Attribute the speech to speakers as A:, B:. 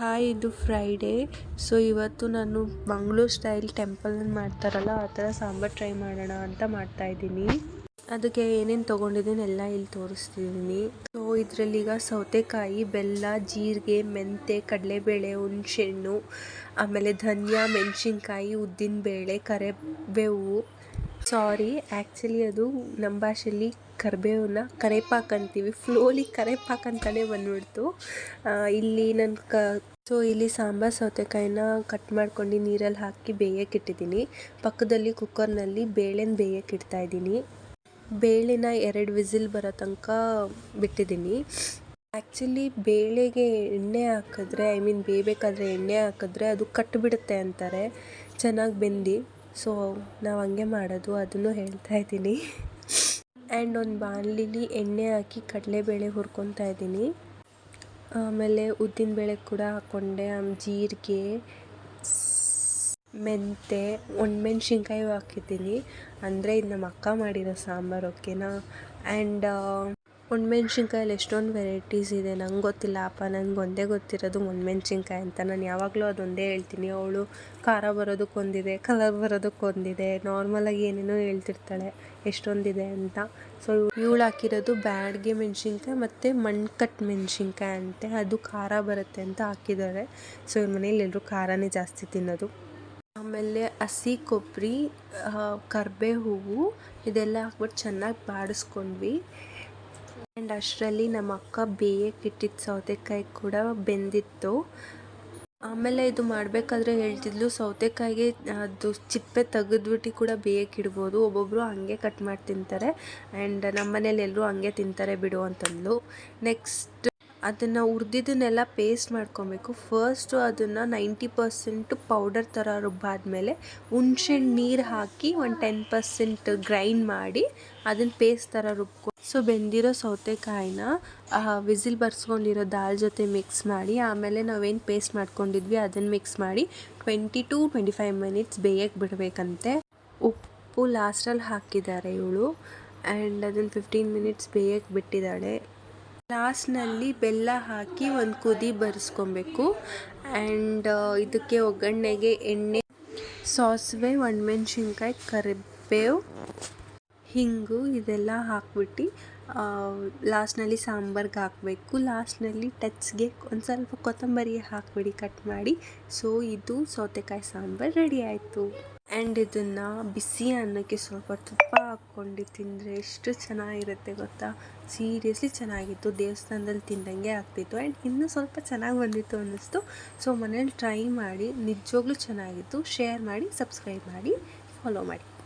A: Hi, ಇದು Friday. So, ಇವತ್ತು ನಾನು ಮಂಗಳೂರು ಸ್ಟೈಲ್ ಟೆಂಪಲ್ ಮಾಡ್ತಾರಲ್ಲ, ಆ ಥರ ಸಾಂಬಾರು ಟ್ರೈ ಮಾಡೋಣ ಅಂತ ಮಾಡ್ತಾ ಇದ್ದೀನಿ. ಅದಕ್ಕೆ ಏನೇನು ತೊಗೊಂಡಿದ್ದೀನಿ ಎಲ್ಲ ಇಲ್ಲಿ ತೋರಿಸ್ತಿದ್ದೀನಿ. ಸೊ, ಇದರಲ್ಲಿ ಈಗ ಸೌತೆಕಾಯಿ, ಬೆಲ್ಲ, ಜೀರಿಗೆ, ಮೆಂತೆ, ಕಡಲೆಬೇಳೆ, ಹುಣಸೆಹಣ್ಣು, ಆಮೇಲೆ ಧನಿಯಾ, ಮೆಣಸಿನ್ಕಾಯಿ, ಉದ್ದಿನಬೇಳೆ, ಕರಿಬೇವು ಸಾರಿ ಆ್ಯಕ್ಚುಲಿ ಅದು ನಮ್ಮ ಭಾಷೆಯಲ್ಲಿ ಕರಿಬೇವನ್ನ ಕರೇಪಾಕ್ ಅಂತೀವಿ. ಫ್ಲೋಲಿ ಕರೇಪಾಕ್ ಅಂತಲೇ ಬಂದ್ಬಿಡ್ತು. ಇಲ್ಲಿ ನನ್ನ ಕ, ಸೊ ಇಲ್ಲಿ ಸಾಂಬಾರು ಸೌತೆಕಾಯಿನ ಕಟ್ ಮಾಡ್ಕೊಂಡು ನೀರಲ್ಲಿ ಹಾಕಿ ಬೇಯಕ್ಕೆ ಇಟ್ಟಿದ್ದೀನಿ. ಪಕ್ಕದಲ್ಲಿ ಕುಕ್ಕರ್ನಲ್ಲಿ ಬೇಳೆನ ಬೇಯಕ್ಕೆ ಇಡ್ತಾ ಇದ್ದೀನಿ. ಬೇಳೆನ ಎರಡು ವಿಸಿಲ್ ಬರೋ ತನಕ ಬಿಟ್ಟಿದ್ದೀನಿ. ಆ್ಯಕ್ಚುಲಿ ಬೇಳೆಗೆ ಎಣ್ಣೆ ಹಾಕಿದ್ರೆ ಐ ಮೀನ್ ಬೇಯಬೇಕಾದ್ರೆ ಎಣ್ಣೆ ಹಾಕಿದ್ರೆ ಅದು ಕಟ್ಟಿಬಿಡುತ್ತೆ ಅಂತಾರೆ. ಚೆನ್ನಾಗಿ ಬೆಂದು. ಸೊ ನಾವು ಹಂಗೆ ಮಾಡೋದು, ಅದನ್ನು ಹೇಳ್ತಾ ಇದ್ದೀನಿ. ಆ್ಯಂಡ್ ಒಂದು ಬಾಣಲಿಲಿ ಎಣ್ಣೆ ಹಾಕಿ ಕಡಲೆಬೇಳೆ ಹುರ್ಕೊತಾ ಇದ್ದೀನಿ. ಆಮೇಲೆ ಉದ್ದಿನಬೇಳೆ ಕೂಡ ಹಾಕ್ಕೊಂಡೆ ಜೀರಿಗೆ, ಮೆಂತೆ, ಒಣಮೆಣ್ಸಿನ್ಕಾಯಿ ಹಾಕಿದ್ದೀನಿ. ಅಂದರೆ ಇದು ನಮ್ಮ ಅಕ್ಕ ಮಾಡಿರೋ ಸಾಂಬಾರು ಓಕೆನಾ ಆ್ಯಂಡ್ ಒಣಮೆಣ್ಸಿನ್ಕಾಯಲ್ಲಿ ಎಷ್ಟೊಂದು ವೆರೈಟೀಸ್ ಇದೆ. ನಂಗೆ ಗೊತ್ತಿಲ್ಲ, ಅಪ್ಪ ನನಗೆ ಒಂದೇ ಗೊತ್ತಿರೋದು ಒಣಮೆಣ್ಸಿನ್ಕಾಯಿ ಅಂತ. ನಾನು ಯಾವಾಗಲೂ ಅದೊಂದೇ ಹೇಳ್ತೀನಿ. ಅವಳು ಖಾರ ಬರೋದಕ್ಕೊಂದಿದೆ ಕಲರ್ ಬರೋದಕ್ಕೊಂದಿದೆ ನಾರ್ಮಲಾಗಿ ಏನೇನೋ ಹೇಳ್ತಿರ್ತಾಳೆ, ಎಷ್ಟೊಂದಿದೆ ಅಂತ. ಸೊ ಇವಳು ಹಾಕಿರೋದು ಬ್ಯಾಡ್ಗೆ ಮೆಣಸಿನ್ಕಾಯಿ ಮತ್ತು ಮಣ್ಕಟ್ ಮೆಣಸಿನ್ಕಾಯಿ ಅಂತೆ. ಅದು ಖಾರ ಬರುತ್ತೆ ಅಂತ ಹಾಕಿದ್ದಾರೆ. ಸೊ ಇವ್ರ ಮನೇಲಿ ಎಲ್ಲರೂ ಖಾರನೇ ಜಾಸ್ತಿ ತಿನ್ನೋದು. ಆಮೇಲೆ ಹಸಿ ಕೊಬ್ಬರಿ ಕರ್ಬೇ ಹೂವು ಇದೆಲ್ಲ ಹಾಕ್ಬಿಟ್ಟು ಚೆನ್ನಾಗಿ ಬಾಡಿಸ್ಕೊಂಡ್ವಿ. ಆ್ಯಂಡ್ ಅಷ್ಟರಲ್ಲಿ ನಮ್ಮ ಅಕ್ಕ ಬೇಯಕ್ಕೆ ಇಟ್ಟಿದ್ದ ಸೌತೆಕಾಯಿ ಕೂಡ ಬೆಂದಿತ್ತು. ಆಮೇಲೆ ಇದು ಮಾಡಬೇಕಾದ್ರೆ ಹೇಳ್ತಿದ್ಲು, ಸೌತೆಕಾಯಿಗೆ ಅದು ಚಿಪ್ಪೆ ತೆಗೆದ್ಬಿಟ್ಟು ಕೂಡ ಬೇಯಕ್ಕೆ ಇಡ್ಬೋದು ಒಬ್ಬೊಬ್ಬರು ಹಂಗೆ ಕಟ್ ಮಾಡಿ ತಿಂತಾರೆ ಆ್ಯಂಡ್ ನಮ್ಮ ಮನೇಲಿ ಎಲ್ಲರೂ ಹಂಗೆ ತಿಂತಾರೆ ಬಿಡು ಅಂತಂದ್ಲು. ನೆಕ್ಸ್ಟ್ ಅದನ್ನು ಉರ್ದಿದ್ದನ್ನೆಲ್ಲ ಪೇಸ್ಟ್ ಮಾಡ್ಕೊಬೇಕು. ಫಸ್ಟು ಅದನ್ನು ನೈಂಟಿ ಪರ್ಸೆಂಟು ಪೌಡರ್ ಥರ ರುಬ್ಬಾದ್ಮೇಲೆ ಹುಣ್ಸೆಹಣ್ಣು ನೀರು ಹಾಕಿ ಒಂದು ಟೆನ್ ಪರ್ಸೆಂಟ್ ಗ್ರೈಂಡ್ ಮಾಡಿ ಅದನ್ನು ಪೇಸ್ಟ್ ಥರ ರುಬ್ಕೊ. ಸೊ ಬೆಂದಿರೋ ಸೌತೆಕಾಯಿನ ವಿಸಿಲ್ ಬರ್ಸ್ಕೊಂಡಿರೋ ದಾಲ್ ಜೊತೆ ಮಿಕ್ಸ್ ಮಾಡಿ, ಆಮೇಲೆ ನಾವೇನು ಪೇಸ್ಟ್ ಮಾಡ್ಕೊಂಡಿದ್ವಿ ಅದನ್ನು ಮಿಕ್ಸ್ ಮಾಡಿ twenty to twenty five minutes ಬೇಯಕ್ಕೆ ಬಿಡಬೇಕಂತೆ. ಉಪ್ಪು ಲಾಸ್ಟಲ್ಲಿ ಹಾಕಿದ್ದಾರೆ ಇವಳು ಆ್ಯಂಡ್ ಅದನ್ನು ಫಿಫ್ಟೀನ್ ಮಿನಿಟ್ಸ್ ಬೇಯಕ್ಕೆ ಬಿಟ್ಟಿದ್ದಾಳೆ. ಲಾಸ್ಟ್ನಲ್ಲಿ ಬೆಲ್ಲ ಹಾಕಿ ಒಂದು ಕುದಿ ಬರೆಸ್ಕೊಬೇಕು. ಆ್ಯಂಡ್ ಇದಕ್ಕೆ ಒಗ್ಗರಣೆಗೆ ಎಣ್ಣೆ, ಸಾಸಿವೆ, ಒಣಮೆಣ್ಸಿನ್ಕಾಯಿ, ಕರಿಬೇವು, ಹಿಂಗು ಇದೆಲ್ಲ ಹಾಕ್ಬಿಟ್ಟು ಲಾಸ್ಟ್ನಲ್ಲಿ ಸಾಂಬಾರ್ಗೆ ಹಾಕಬೇಕು. ಲಾಸ್ಟ್ನಲ್ಲಿ ಟಚ್ಗೆ ಒಂದು ಸ್ವಲ್ಪ ಕೊತ್ತಂಬರಿ ಹಾಕ್ಬಿಡಿ ಕಟ್ ಮಾಡಿ. ಸೊ, ಇದು ಸೌತೆಕಾಯಿ ಸಾಂಬಾರು ರೆಡಿ ಆಯಿತು. ಆ್ಯಂಡ್ ಇದನ್ನು ಬಿಸಿ ಅನ್ನಕ್ಕೆ ಸ್ವಲ್ಪ ತುಪ್ಪ ಹಾಕ್ಕೊಂಡು ತಿಂದರೆ ಎಷ್ಟು ಚೆನ್ನಾಗಿರುತ್ತೆ ಗೊತ್ತಾ? ಸೀರಿಯಸ್ಲಿ ಚೆನ್ನಾಗಿತ್ತು. ದೇವಸ್ಥಾನದಲ್ಲಿ ತಿಂದಂಗೆ ಆಗ್ತಿತ್ತು. ಆ್ಯಂಡ್ ಇನ್ನೂ ಸ್ವಲ್ಪ ಚೆನ್ನಾಗಿ ಬಂದಿತ್ತು ಅನ್ನಿಸ್ತು. ಸೊ ಮನೇಲಿ ಟ್ರೈ ಮಾಡಿ, ನಿಜವಾಗ್ಲೂ ಚೆನ್ನಾಗಿತ್ತು. ಶೇರ್ ಮಾಡಿ ಸಬ್ಸ್ಕ್ರೈಬ್ ಮಾಡಿ ಫಾಲೋ ಮಾಡಿ.